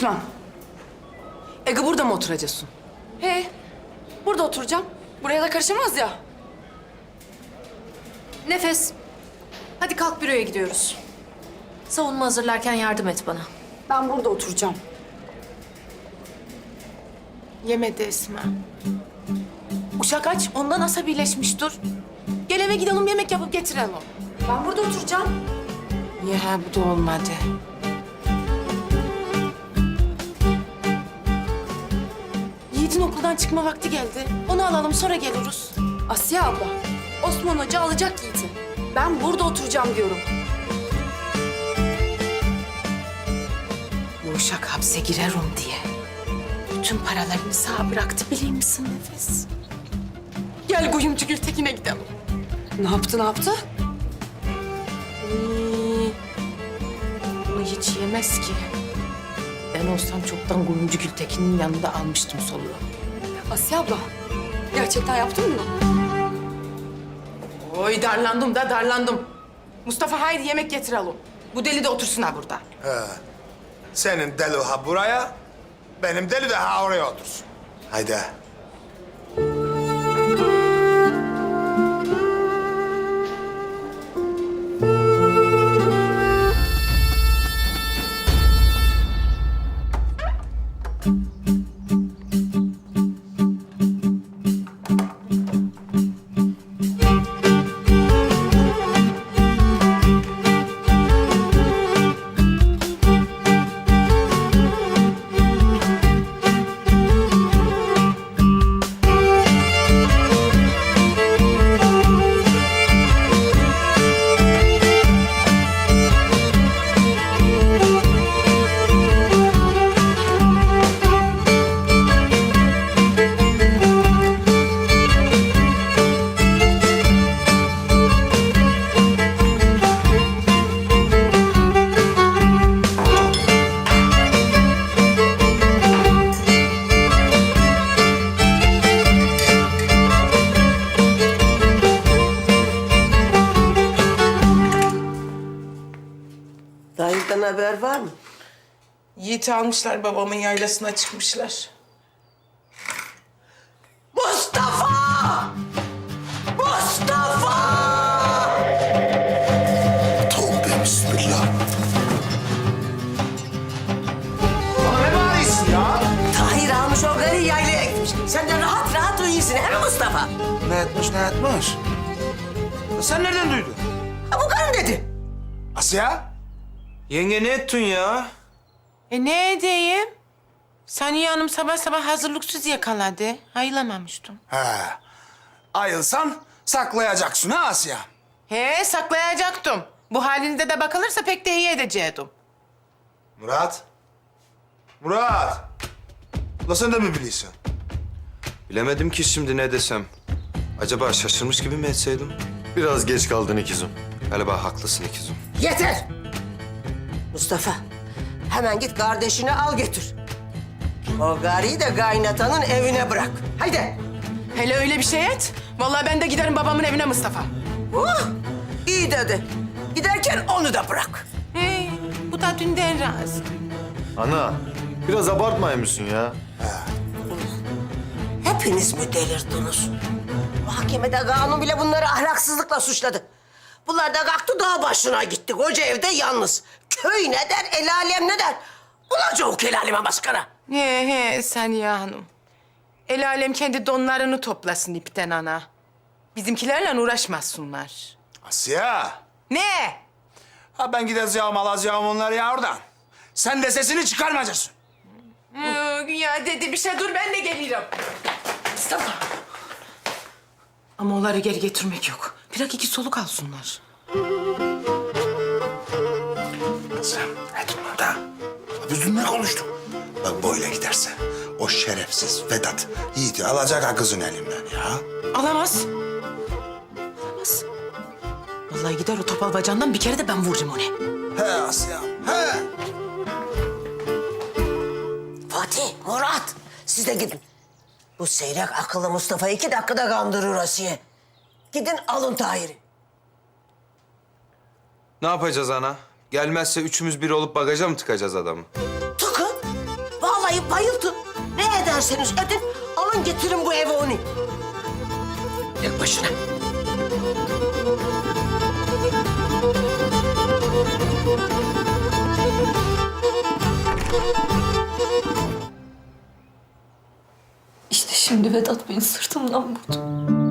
Gitmem. Ege burada mı oturacaksın? He, burada oturacağım. Buraya da karışamaz ya. Nefes, hadi kalk büroya gidiyoruz. Savunma hazırlarken yardım et bana. Ben burada oturacağım. Yemedi Esma. Uşak aç, ondan asabileşmiş dur. Gel eve gidelim yemek yapıp getirelim. Ben burada oturacağım. Ya bu da olmadı. Yiğit'in okuldan çıkma vakti geldi. Onu alalım sonra geliriz. Asiye abla, Osman Hoca alacak Yiğit'i. Ben burada oturacağım diyorum. Bu uşak hapse girerim diye. Bütün paralarını sağ bıraktı biliyor musun Nefes? Gel kuyumcu Gültekin'e gidelim. Ne yaptı ne yaptı? Bunu hiç yemez ki. Ben olsam çoktan kuyumcu Gültekin'in yanında almıştım soluğu. Asiye abla, gerçekten yaptın mı? Oy darlandım da darlandım. Mustafa haydi yemek getirelim. Bu deli de otursun ha burada. Senin deli ha buraya, benim deli de ha oraya otursun. Haydi. Dayıdan haber var mı? Yiğit'i almışlar babamın yaylasına çıkmışlar. Mustafa! Mustafa! Tövbe bismillah. Bana ne bağırıyorsun ya? Tahir almış o garı yaylaya gitmiş. Sen de rahat rahat uyuyorsun he mi Mustafa? Ne etmiş, ne etmiş? Ya Sen nereden duydun? Ha, bu karı dedi. Asya? Yenge ne ettin ya? E ne edeyim? Saniye Hanım sabah sabah hazırlıksız yakaladı. Hayılamamıştım. He. Ayılsan saklayacaksın ha Asya. He saklayacaktım. Bu halinde de bakılırsa pek de iyi edecektim. Murat. Murat. La sen de mi biliyorsun? Bilemedim ki şimdi ne desem. Acaba şaşırmış gibi mi etseydim? Biraz geç kaldın ikizim. Galiba haklısın ikizim. Yeter! Mustafa, hemen git kardeşini al getir. O garıyı da kaynatanın evine bırak. Haydi. Hele öyle bir şey et. Vallahi ben de giderim babamın evine Mustafa. Oh, iyi dedi. Giderken onu da bırak. He, bu da dünden razı. Ana, biraz abartmayın mısın ya? Hepiniz mi delirdiniz? Mahkemede kanun bile bunları ahlaksızlıkla suçladı. Bunlar da kalktı dağ başına gitti. Koca evde yalnız. Köy ne der, el alem ne der? O el aleme başkana. He he Saniye Hanım. El alem kendi donlarını toplasın ipten ana. Bizimkilerle uğraşmasınlar. Asya. Ne? Ha ben gideceğim alacağım onları ya oradan. Sen de sesini çıkarmayacaksın. Ee, ya dedi bir şey dur ben de gelirim. Mustafa. Ama onları geri getirmek yok. Bir iki soluk alsınlar. Ne konuştuk? Bak böyle giderse o şerefsiz Vedat Yiğit'i alacak ha kızın elimden ya. Alamaz. Alamaz. Vallahi gider o topal bacağından bir kere de ben vuracağım onu. He Asya, he. Fatih, Murat siz de gidin. Bu seyrek akıllı Mustafa iki dakikada kandırır Asiye. Gidin alın Tahir'i. Ne yapacağız ana? Gelmezse üçümüz bir olup bagaja mı tıkacağız adamı? Tıkın. Vallahi bayıldı. Ne ederseniz edin, alın getirin bu eve onu. Tek başına. İşte şimdi Vedat beni sırtımdan vurdu.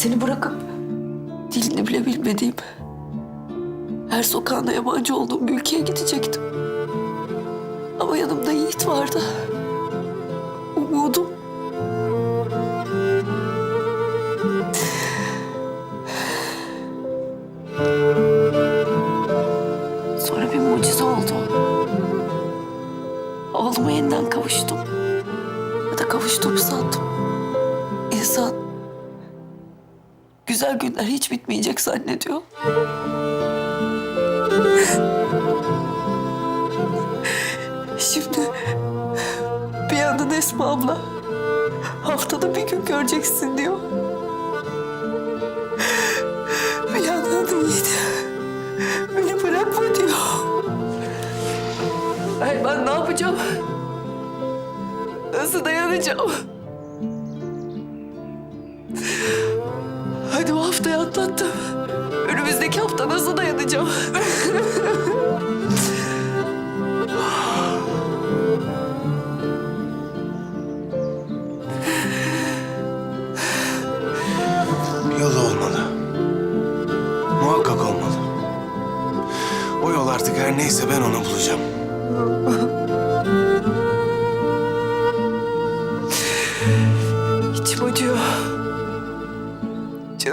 Seni bırakıp dilini bile bilmediğim, her sokağında yabancı olduğum bir ülkeye gidecektim. Ama yanımda Yiğit vardı. Günler hiç bitmeyecek zannediyor. Şimdi bir yandan Esma abla haftada bir gün göreceksin diyor. Bir yandan da Yiğit beni bırakma diyor. Ay ben ne yapacağım? Nasıl dayanacağım? Haftayı atlattım. Önümüzdeki hafta nasıl dayanacağım? Bir yolu olmalı. Muhakkak olmalı. O yol artık her neyse ben onu bulacağım.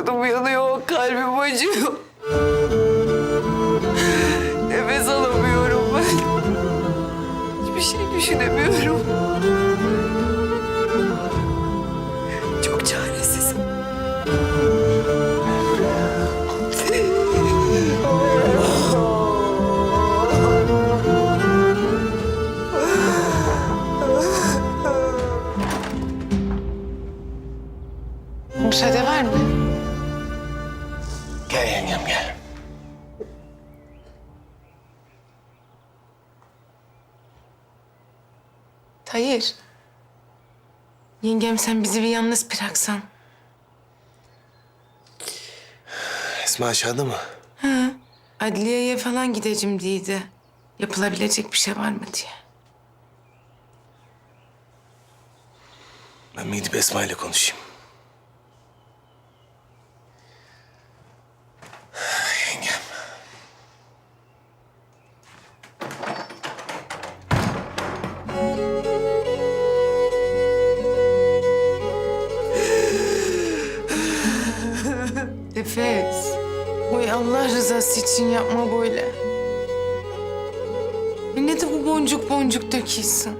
Canım yanıyor, kalbim acıyor. Nefes alamıyorum ben. Hiçbir şey düşünemiyorum. Hayır. Yengem sen bizi bir yalnız bıraksan. Esma aşağıda mı? Adliyeye falan gideceğim diydi. Yapılabilecek bir şey var mı diye. Ben bir gidip Esma ile konuşayım. İçin yapma böyle. Ne de bu boncuk boncuk döküyorsun.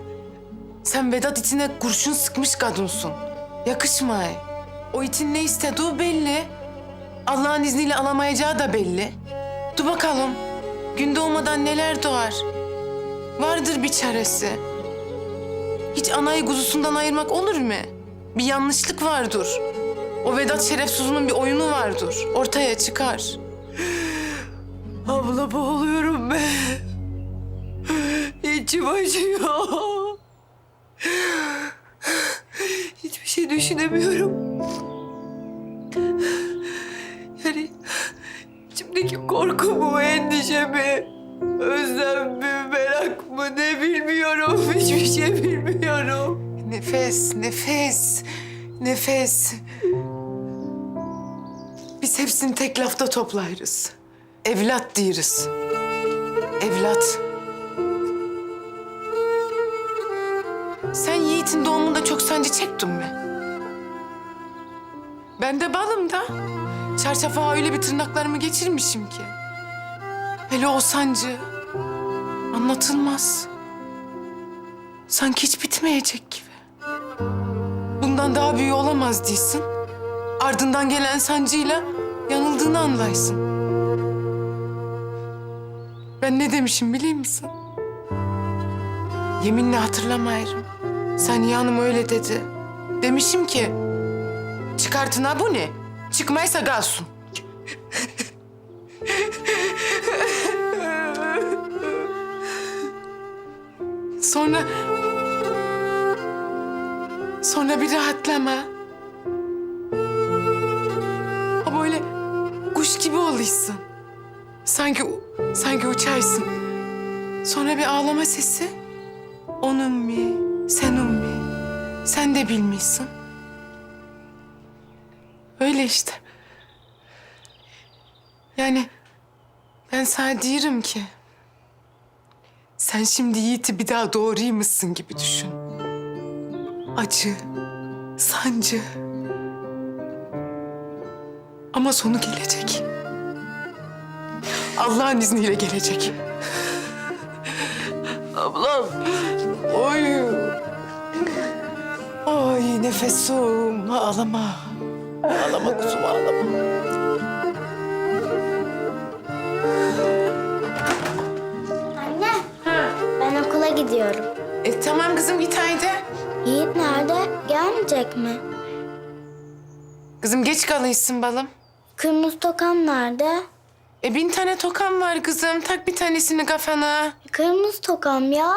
Sen Vedat itine kurşun sıkmış kadınsın. Yakışmay. O itin ne istediği belli. Allah'ın izniyle alamayacağı da belli. Dur bakalım. Gün doğmadan neler doğar. Vardır bir çaresi. Hiç anayı kuzusundan ayırmak olur mu? Bir yanlışlık vardır. O Vedat Şerefsuz'un bir oyunu vardır. Ortaya çıkar. Abla boğuluyorum ben. İçim acıyor. Hiçbir şey düşünemiyorum. Yani içimdeki korku mu, endişe mi, özlem mi, merak mı ne bilmiyorum. Hiçbir şey bilmiyorum. Nefes, nefes, nefes. Biz hepsini tek lafta toplarız. Evlat diyeriz. Evlat. Sen Yiğit'in doğumunda çok sancı çektin mi? Ben de balım da. Çarşafa öyle bir tırnaklarımı geçirmişim ki. Hele o sancı anlatılmaz. Sanki hiç bitmeyecek gibi. Bundan daha büyüğü olamaz değilsin. Ardından gelen sancıyla yanıldığını anlaysın. Ben ne demişim biliyor musun? Yeminle hatırlamayırım. Saniye Hanım öyle dedi. Demişim ki çıkartın ha bu ne? Çıkmaysa kalsın. Sonra... Sonra bir rahatlama. Ha böyle kuş gibi oluşsun. Sanki, sanki uçarsın. Sonra bir ağlama sesi. Onun mi, senin mi? Sen de bilmiyorsun. Öyle işte. Yani ben sana diyorum ki... Sen şimdi Yiğit'i bir daha doğraymışsın gibi düşün. Acı, sancı. Ama sonu gelecek. Allah'ın izniyle gelecek. Ablam. Oy. Oy nefesim. Ağlama. Ağlama kuzum ağlama. Anne, ben okula gidiyorum. E tamam kızım git haydi. Yiğit nerede? Gelmeyecek mi? Kızım geç kalıyorsun balım. Kırmızı tokam nerede? E bin tane tokam var kızım. Tak bir tanesini kafana. Kırmızı tokam ya.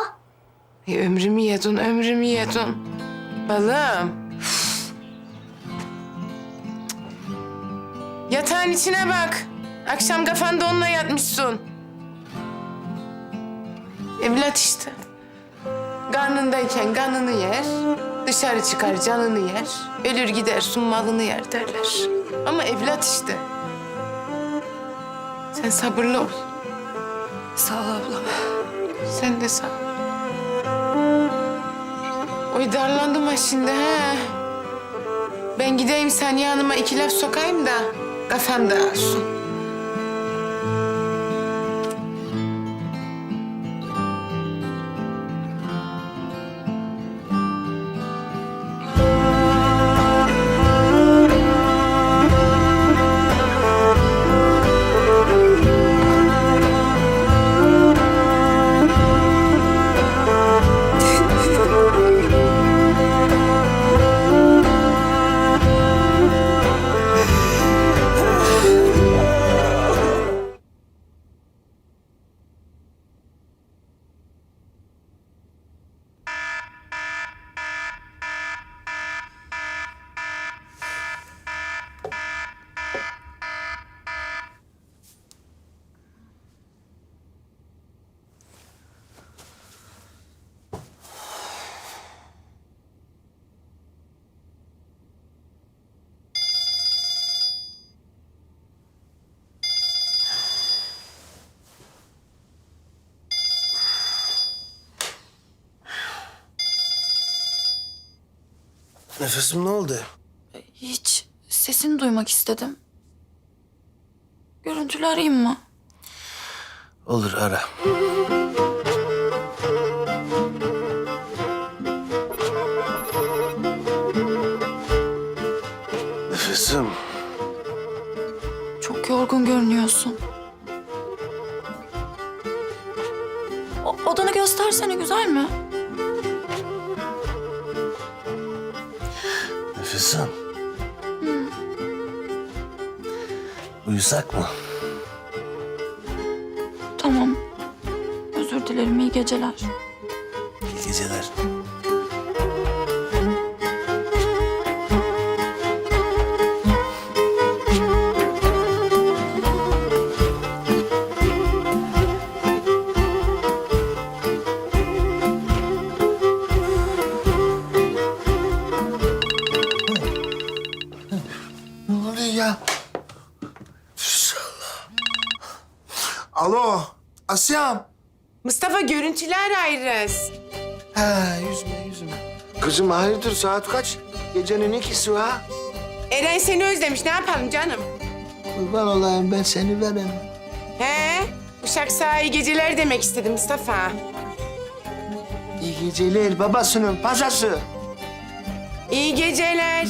E, ömrümü yedin, ömrümü yedin. Balım. Yatağın içine bak. Akşam kafanda onunla yatmışsın. Evlat işte. Karnındayken kanını yer, dışarı çıkar canını yer, ölür gidersin malını yer derler. Ama evlat işte. Sen sabırlı ol. Sağ ol ablam. Sen de sağ ol. Oy darlandım ha şimdi ha. Ben gideyim sen yanıma iki laf sokayım da kafam dağılsın. Nefesim ne oldu? Hiç sesini duymak istedim. Görüntülü arayayım mı? Olur ara. Nefesim. Çok yorgun görünüyorsun. O- odanı göstersene güzel mi? Nefesim. Uyusak mı? Tamam. Özür dilerim iyi geceler. İyi geceler. Alo, Asyam. Mustafa görüntülü ararız. Ha, yüzme, yüzme. Kızım hayırdır saat kaç? Gecenin ikisi ha. Eren seni özlemiş ne yapalım canım? Kurban olayım ben seni verem. He? Uşak sahi geceler demek istedim Mustafa. İyi geceler babasının pazası. İyi geceler.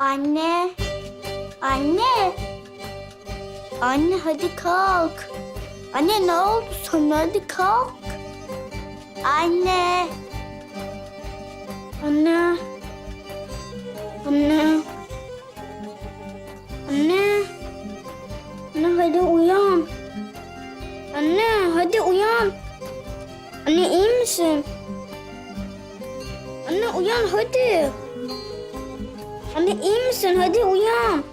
Anne. Anne. Anne hadi kalk. Anne ne oldu sana? Hadi kalk. Anne. Anne. Anne. Anne. Anne hadi uyan. Anne hadi uyan. Anne iyi misin? Anne uyan hadi. Anne iyi misin? Hadi uyan.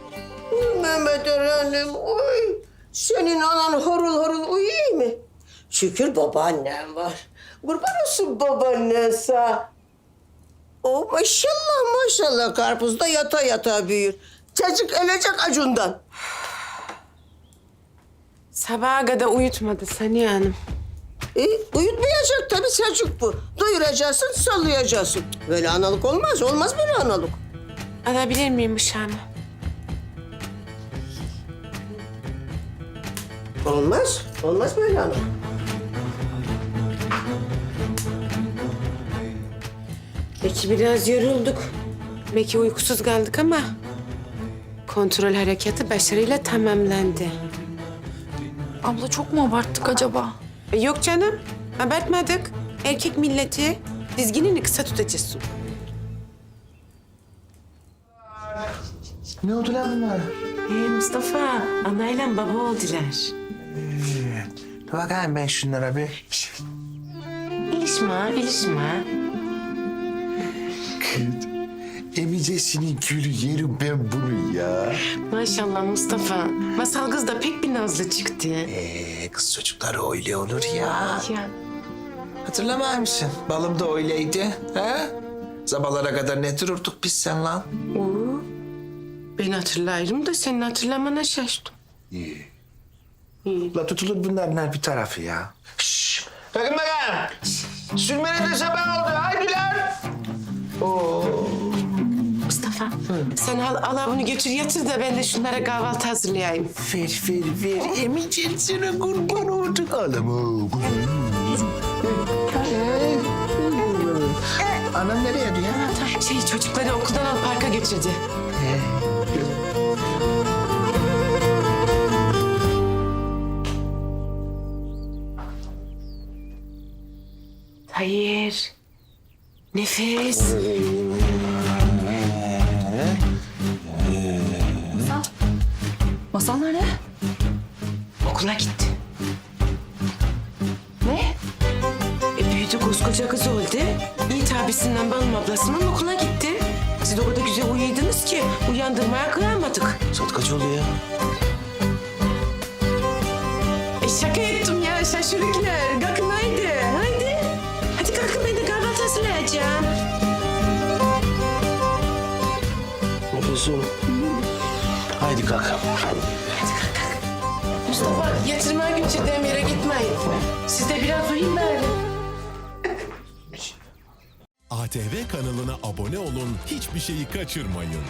Mehmet Eren'im oy. Senin anan horul horul uyuyor mu? Şükür babaannem var. Kurban olsun babaannen sağ. O maşallah maşallah karpuzda yata yata büyür. Çocuk ölecek acundan. Sabaha kadar uyutmadı Saniye Hanım. E, uyutmayacak tabii çocuk bu. Doyuracaksın, sallayacaksın. Böyle analık olmaz. Olmaz böyle analık. Alabilir miyim bıçağımı? Olmaz. Olmaz böyle analık. Belki biraz yorulduk. Belki uykusuz kaldık ama... ...kontrol hareketi başarıyla tamamlandı. Abla çok mu abarttık acaba? E, yok canım, abartmadık. Erkek milleti dizginini kısa tutacaksın. Ne oldu lan bunlar? Ee, Mustafa, anayla baba oldular. Dur bakayım ben şunlara bir. İlişme, ilişme. Emicesinin gülü yerim ben bunu ya. Maşallah Mustafa. Masal kız da pek bir nazlı çıktı. Ee, kız çocukları öyle olur ya. Ya. Hatırlamıyor musun? Balım da öyleydi. Ha? Sabahlara kadar ne dururduk biz sen lan? Ben hatırlarım da senin hatırlamana şaştım. İyi. La tutulur bunların bir tarafı ya. Şşş! Bakın bakın! Sürmene de sabah oldu. Haydi lan! Mustafa, sen al, al bunu götür yatır da ben de şunlara kahvaltı hazırlayayım. Ver, ver, ver. Emicen sana kurban olduk. Ağlama. Anam nereye diyor? Şey çocukları okuldan al parka götürdü. Hayır. Nefes. Masal nerede? Okula gitti. Ne? E büyüdü koskoca kız oldu. Yiğit abisinden Balım ablasının okula gitti. Siz de o kadar güzel uyuydunuz ki uyandırmaya kıyamadık. Saat kaç oldu ya? E şaka ettim ya şaşırıklar. Nefesim. Haydi kalk. Mustafa yatırmaya götürdüğüm yere gitmeyin. Siz de biraz uyuyun bari. ATV kanalına abone olun, hiçbir şeyi kaçırmayın.